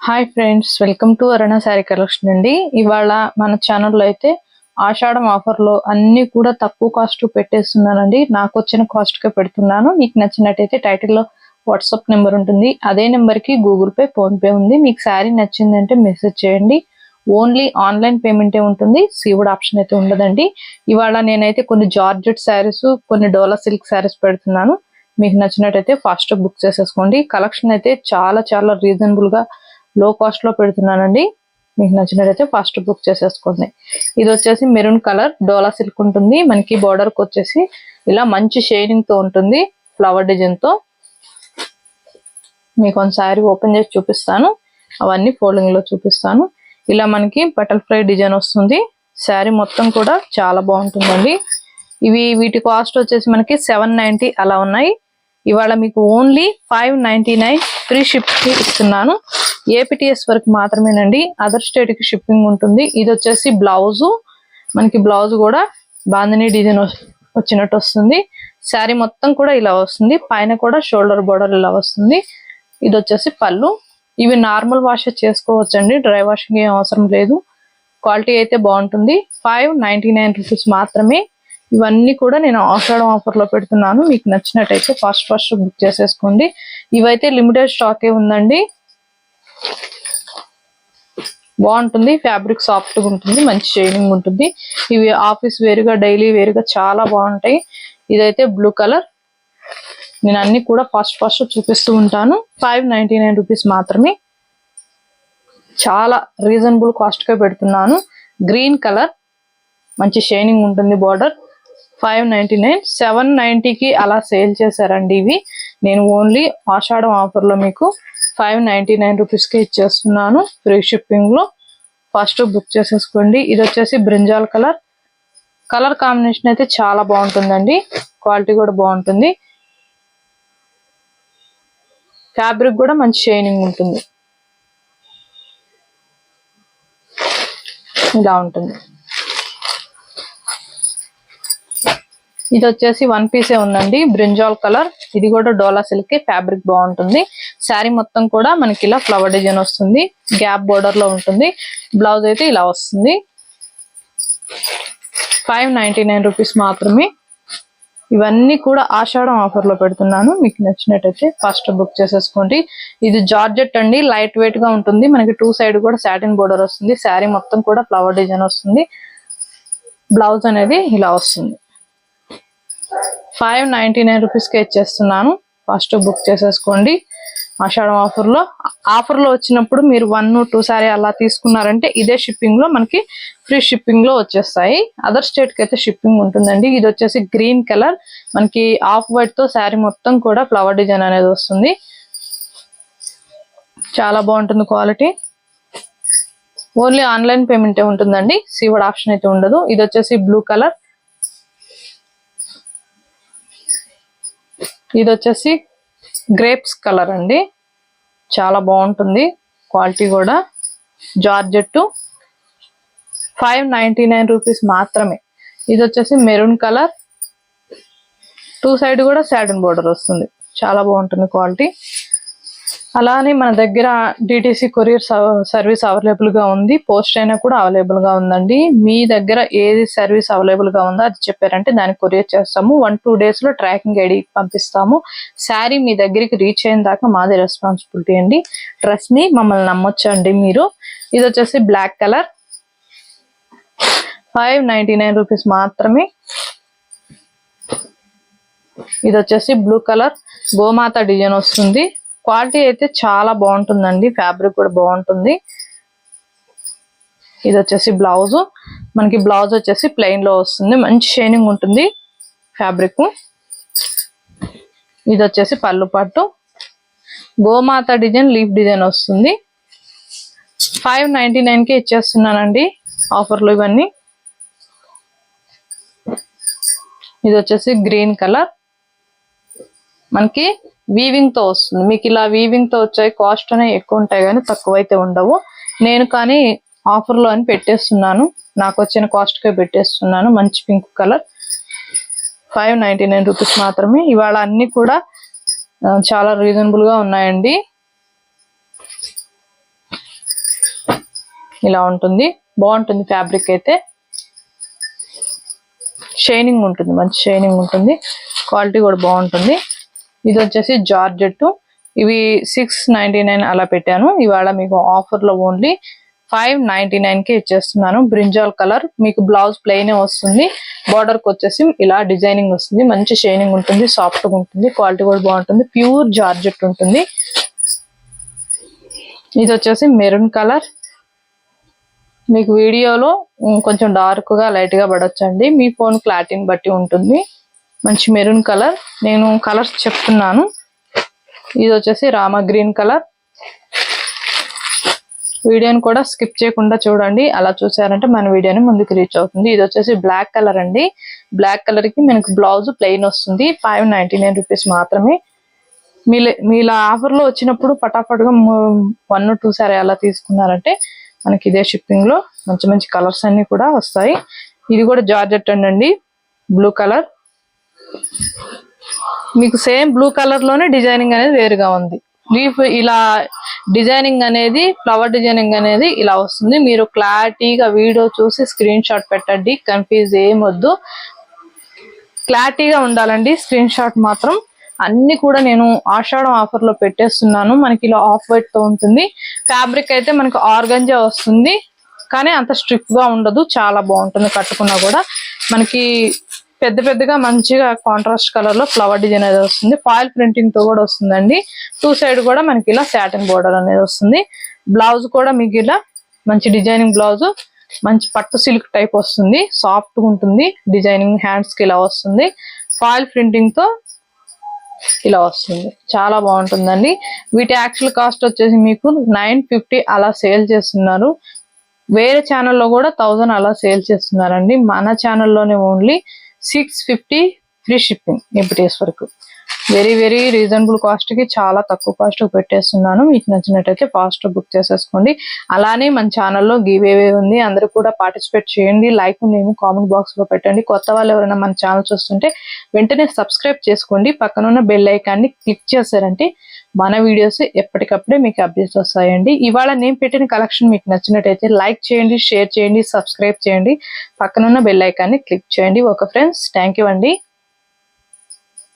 Hi friends welcome to Aruna sari collection అండి. ఇవాళ మన ఛానల్లో అయితే ఆషాఢం ఆఫర్లో అన్ని కూడా తక్కువ కాస్ట్ పెట్టేస్తున్నానండి. నాకు వచ్చిన కాస్ట్కే పెడుతున్నాను. మీకు నచ్చినట్టయితే టైటిల్లో వాట్సాప్ నెంబర్ ఉంటుంది. అదే నెంబర్కి గూగుల్ పే ఫోన్పే ఉంది. మీకు శారీ నచ్చిందంటే మెసేజ్ చేయండి. ఓన్లీ ఆన్లైన్ పేమెంటే ఉంటుంది. సీవుడ్ ఆప్షన్ అయితే ఉండదండి. ఇవాళ నేనైతే కొన్ని జార్జెట్ శారీస్ కొన్ని డోలా సిల్క్ శారీస్ పెడుతున్నాను. మీకు నచ్చినట్టయితే ఫాస్ట్ బుక్ చేసేసుకోండి. కలెక్షన్ అయితే చాలా చాలా రీజనబుల్గా లో కాస్ట్లో పెడుతున్నానండి. మీకు నచ్చినట్టయితే ఫస్ట్ బుక్ చేసేసుకోండి. ఇది వచ్చేసి మెరూన్ కలర్ డోలా సిల్క్ ఉంటుంది. మనకి border కి వచ్చేసి ఇలా మంచి షేడింగ్తో ఉంటుంది ఫ్లవర్ డిజైన్తో. మీకు ఒక శారీ ఓపెన్ చేసి చూపిస్తాను. అవన్నీ ఫోల్డింగ్లో చూపిస్తాను. ఇలా మనకి బటర్ఫ్లై డిజైన్ వస్తుంది. శారీ మొత్తం కూడా చాలా బాగుంటుందండి. ఇవి వీటి కాస్ట్ వచ్చేసి మనకి సెవెన్ నైన్టీ అలా ఉన్నాయి. ఇవాళ మీకు only five ninety nine free shift ఇస్తున్నాను. ఏపీటీఎస్ వరకు మాత్రమేనండి. అదర్ స్టేట్కి షిప్పింగ్ ఉంటుంది. ఇది వచ్చేసి బ్లౌజు మనకి బ్లౌజ్ కూడా బాందని డిజైన్ వచ్చినట్టు వస్తుంది. శారీ మొత్తం కూడా ఇలా వస్తుంది. పైన కూడా షోల్డర్ బోర్డర్ ఇలా వస్తుంది. ఇది వచ్చేసి పళ్ళు. ఇవి నార్మల్ వాష్ చేసుకోవచ్చండి. డ్రై వాషింగ్ ఏం అవసరం లేదు. క్వాలిటీ అయితే బాగుంటుంది. ఫైవ్ నైన్టీ నైన్ రూపీస్ మాత్రమే. ఇవన్నీ కూడా నేను ఆషాఢం ఆఫర్లో పెడుతున్నాను. మీకు నచ్చినట్టయితే ఫస్ట్ ఫస్ట్ బుక్ చేసేసుకోండి. ఇవైతే లిమిటెడ్ స్టాకే ఉందండి. బాగుంటుంది ఫ్యాబ్రిక్ సాఫ్ట్గా ఉంటుంది మంచి షైనింగ్ ఉంటుంది. ఇవి ఆఫీస్ వేరుగా డైలీ వేరుగా చాలా బాగుంటాయి. ఇదైతే బ్లూ కలర్ నేను అన్ని కూడా ఫస్ట్ ఫస్ట్ చూపిస్తూ ఉంటాను. ఫైవ్ నైంటీ నైన్ రూపీస్ మాత్రమే. చాలా రీజనబుల్ కాస్ట్గా పెడుతున్నాను. గ్రీన్ కలర్ మంచి షైనింగ్ ఉంటుంది border five ninety nine seven నైంటీకి అలా సేల్ చేశారండి ఇవి. నేను ఓన్లీ ఆషాఢం ఆఫర్లో మీకు ఫైవ్ నైన్టీ నైన్ రూపీస్కే ఇచ్చేస్తున్నాను ఫ్రీ షిప్పింగ్లో. ఫస్ట్ బుక్ చేసేసుకోండి. ఇది వచ్చేసి బ్రింజాల్ కలర్. కలర్ కాంబినేషన్ అయితే చాలా బాగుంటుందండి. క్వాలిటీ కూడా బాగుంటుంది. ఫ్యాబ్రిక్ కూడా మంచి షైనింగ్ ఉంటుంది. ఇలా ఉంటుంది. ఇది వచ్చేసి వన్ పీసే ఉందండి. బ్రింజాల్ కలర్ ఇది కూడా డోలా సిల్క్ ఫ్యాబ్రిక్ బాగుంటుంది. శారీ మొత్తం కూడా మనకి ఇలా ఫ్లవర్ డిజైన్ వస్తుంది. గ్యాప్ బోర్డర్లో ఉంటుంది. బ్లౌజ్ అయితే ఇలా వస్తుంది. ఫైవ్ నైన్టీ నైన్ రూపీస్ మాత్రమే. ఇవన్నీ కూడా ఆషాఢం ఆఫర్లో పెడుతున్నాను. మీకు నచ్చినట్టయితే ఫస్ట్ బుక్ చేసేసుకోండి. ఇది జార్జెట్ అండి. లైట్ వెయిట్గా ఉంటుంది. మనకి టూ సైడ్ కూడా సాటిన్ బోర్డర్ వస్తుంది. శారీ మొత్తం కూడా ఫ్లవర్ డిజైన్ వస్తుంది. బ్లౌజ్ అనేది ఇలా వస్తుంది. ఫైవ్ నైన్టీ నైన్ రూపీస్కే ఇచ్చేస్తున్నాను. ఫస్ట్ బుక్ చేసేసుకోండి. ఆషాఢం ఆఫర్లో ఆఫర్లో వచ్చినప్పుడు మీరు వన్ టూ సారీ అలా తీసుకున్నారంటే ఇదే షిప్పింగ్లో మనకి ఫ్రీ షిప్పింగ్లో వచ్చేస్తాయి. అదర్ స్టేట్కి అయితే షిప్పింగ్ ఉంటుందండి. ఇది వచ్చేసి గ్రీన్ కలర్. మనకి ఆఫ్ వైట్తో శారీ మొత్తం కూడా ఫ్లవర్ డిజైన్ అనేది వస్తుంది. చాలా బాగుంటుంది క్వాలిటీ. ఓన్లీ ఆన్లైన్ పేమెంటే ఉంటుందండి. సీవర్డ్ ఆప్షన్ అయితే ఉండదు. ఇది వచ్చేసి బ్లూ కలర్. ఇది వచ్చేసి గ్రేప్స్ కలర్ అండి. చాలా బాగుంటుంది. క్వాలిటీ కూడా. Georgette five ninety nine rupees మాత్రమే. ఇది వచ్చేసి మెరూన్ కలర్. టూ సైడ్ కూడా సాటిన్ బోర్డర్ వస్తుంది. చాలా బాగుంటుంది క్వాలిటీ. అలానే మన దగ్గర డిటిసి కొరియర్ సర్వీస్ అవైలబుల్గా ఉంది. పోస్ట్ అయినా కూడా అవైలబుల్గా ఉందండి. మీ దగ్గర ఏది సర్వీస్ అవైలబుల్గా ఉందో అది చెప్పారంటే దాన్ని కొరియర్ చేస్తాము. వన్ టూ డేస్లో ట్రాకింగ్ ఐడి పంపిస్తాము. శారీ మీ దగ్గరికి రీచ్ అయిన దాకా మాది రెస్పాన్సిబిలిటీ అండి. డ్రెస్ని మమ్మల్ని నమ్మొచ్చండి మీరు. ఇది వచ్చేసి black colour. Five ninety nine rupees మాత్రమే. ఇది వచ్చేసి బ్లూ కలర్. గోమాత డిజైన్ వస్తుంది. క్వాలిటీ అయితే చాలా బాగుంటుందండి ఫ్యాబ్రిక్ కూడా బాగుంటుంది. ఇది వచ్చేసి బ్లౌజ్. మనకి బ్లౌజ్ వచ్చేసి ప్లెయిన్లో వస్తుంది. మంచి షైనింగ్ ఉంటుంది ఫ్యాబ్రిక్. ఇది వచ్చేసి పళ్ళు పట్టు. గోమాత డిజైన్ లీఫ్ డిజైన్ వస్తుంది. ఫైవ్ నైన్టీ నైన్కి ఇచ్చేస్తున్నానండి ఆఫర్లు ఇవన్నీ. ఇది వచ్చేసి గ్రీన్ కలర్. మనకి వీవింగ్తో వస్తుంది. మీకు ఇలా వీవింగ్తో వచ్చే కాస్ట్ అనేవి ఎక్కువ ఉంటాయి కానీ తక్కువ అయితే ఉండవు. నేను కానీ ఆఫర్లో అని పెట్టేస్తున్నాను. నాకు వచ్చిన కాస్ట్కే పెట్టేస్తున్నాను. మంచి pink colour five ninety nine rupees మాత్రమే. ఇవాళ అన్ని కూడా చాలా రీజనబుల్గా ఉన్నాయండి. ఇలా ఉంటుంది. బాగుంటుంది ఫ్యాబ్రిక్ అయితే. షైనింగ్ ఉంటుంది. మంచి షైనింగ్ ఉంటుంది. క్వాలిటీ కూడా బాగుంటుంది. ఇది వచ్చేసి జార్జెట్ ఇవి సిక్స్ నైన్టీ నైన్ అలా పెట్టాను. ఇవాళ మీకు ఆఫర్లో ఓన్లీ ఫైవ్ నైన్టీ నైన్కి ఇచ్చేస్తున్నాను. Brinjal colour. మీకు బ్లౌజ్ ప్లెయిన్ వస్తుంది. బార్డర్కి వచ్చేసి ఇలా డిజైనింగ్ వస్తుంది. మంచి షైనింగ్ ఉంటుంది సాఫ్ట్గా ఉంటుంది క్వాలిటీ కూడా బాగుంటుంది ప్యూర్ జార్జెట్ ఉంటుంది. ఇది వచ్చేసి మెరూన్ కలర్. మీకు వీడియోలో కొంచెం డార్క్గా లైట్గా పడొచ్చండి. మీ ఫోన్ క్లారిటీని బట్టి ఉంటుంది. మంచి మెరూన్ కలర్. నేను కలర్స్ చెప్తున్నాను. ఇది వచ్చేసి రామ గ్రీన్ కలర్. వీడియోని కూడా స్కిప్ చేయకుండా చూడండి. అలా చూసారంటే మన వీడియోని ముందుకు రీచ్ అవుతుంది. ఇది వచ్చేసి బ్లాక్ కలర్ అండి. బ్లాక్ కలర్కి మనకు బ్లౌజ్ ప్లెయిన్ వస్తుంది. ఫైవ్ నైన్టీ నైన్ రూపీస్ మాత్రమే. మీ మీలా ఆఫర్లో వచ్చినప్పుడు ఫటాఫట్గా వన్ టూ సారీ అలా తీసుకున్నారంటే మనకి ఇదే షిప్పింగ్లో మంచి మంచి కలర్స్ అన్ని కూడా వస్తాయి. ఇది కూడా జార్జెట్ అండి. Blue colour. మీకు సేమ్ బ్లూ కలర్లోనే డిజైనింగ్ అనేది వేరుగా ఉంది. లీఫ్ ఇలా డిజైనింగ్ అనేది ఫ్లవర్ డిజైనింగ్ అనేది ఇలా వస్తుంది. మీరు క్లారిటీగా వీడియో చూసి స్క్రీన్ షాట్ పెట్టండి కన్ఫ్యూజ్ ఏం వద్దు. క్లారిటీగా ఉండాలండి స్క్రీన్ షాట్ మాత్రం. అన్ని కూడా నేను ఆషాఢం ఆఫర్లో పెట్టేస్తున్నాను. మనకి ఇలా ఆఫ్ వైట్తో ఉంటుంది. ఫ్యాబ్రిక్ అయితే మనకి ఆర్గంజా వస్తుంది. కానీ అంత స్ట్రిక్ట్గా ఉండదు. చాలా బాగుంటుంది కట్టుకున్నా కూడా. మనకి పెద్ద పెద్దగా మంచిగా కాంట్రాస్ట్ కలర్లో ఫ్లవర్ డిజైన్ అనేది వస్తుంది. ఫాయిల్ ప్రింటింగ్తో కూడా వస్తుందండి. టూ సైడ్ కూడా మనకి ఇలా సాటిన్ బోర్డర్ అనేది వస్తుంది. బ్లౌజ్ కూడా మీకు ఇలా మంచి డిజైనింగ్ బ్లౌజ్ మంచి పట్టు సిల్క్ టైప్ వస్తుంది. సాఫ్ట్ ఉంటుంది. డిజైనింగ్ హ్యాండ్స్కి ఇలా వస్తుంది. ఫాయిల్ ప్రింటింగ్తో ఇలా వస్తుంది. చాలా బాగుంటుందండి. వీటి యాక్చువల్ కాస్ట్ వచ్చేసి మీకు నైన్ ఫిఫ్టీ అలా సేల్ చేస్తున్నారు. వేరే ఛానల్లో కూడా థౌజండ్ అలా సేల్ చేస్తున్నారండి. మన ఛానల్లోనే only six fifty free shipping MPTS వరకు. వెరీ వెరీ రీజనబుల్ కాస్ట్కి చాలా తక్కువ కాస్ట్ పెట్టేస్తున్నాను. మీకు నచ్చినట్టయితే ఫాస్ట్ బుక్ చేసేసుకోండి. అలానే మన ఛానల్లో గివ్ ఉంది. అందరూ కూడా పార్టిసిపేట్ చేయండి. లైక్ నేను కామెంట్ బాక్స్లో పెట్టండి. కొత్త వాళ్ళు ఎవరైనా మన ఛానల్ చూస్తుంటే వెంటనే సబ్స్క్రైబ్ చేసుకోండి. పక్కనున్న బెల్ ఐకాన్ని క్లిక్ చేశారంటే మన వీడియోస్ ఎప్పటికప్పుడే మీకు అప్డేట్స్ వస్తాయండి. ఇవాళ నేను పెట్టిన కలెక్షన్ మీకు నచ్చినట్టయితే లైక్ చేయండి షేర్ చేయండి సబ్స్క్రైబ్ చేయండి. పక్కనున్న బెల్ ఐకాన్ని క్లిక్ చేయండి. ఓకే ఫ్రెండ్స్ థ్యాంక్ యూ అండి.